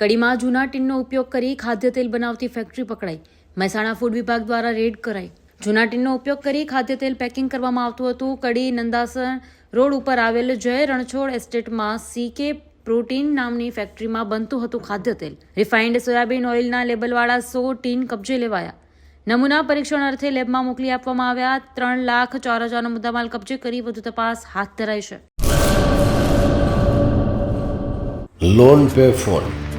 કડીમાં જૂના ટીનનો ઉપયોગ કરી ખાદ્ય તેલ બનાવતી ફેક્ટરી પકડાઈ. મહેસાણા ફૂડ વિભાગ દ્વારા રેડ કરાઈ. જૂના ટીનનો ઉપયોગ કરી ખાદ્ય તેલ પેકિંગ કરવામાં આવતું હતું. કડી, નંદાસણ રોડ ઉપર આવેલ જય રણછોડ એસ્ટેટમાં સીકે પ્રોટીન નામની ફેક્ટરીમાં બનતું હતું ખાદ્ય તેલ રિફાઇન્ડ સોયાબીન ઓઇલના લેબલવાળા સો ટીન કબજે લેવાયા. નમૂના પરીક્ષણ અર્થે લેબમાં મોકલી આપવામાં આવ્યા. ત્રણ લાખ ચાર હજારનો મુદ્દામાલ કબજે કરી વધુ તપાસ હાથ ધરાઈ છે. Loan pay phone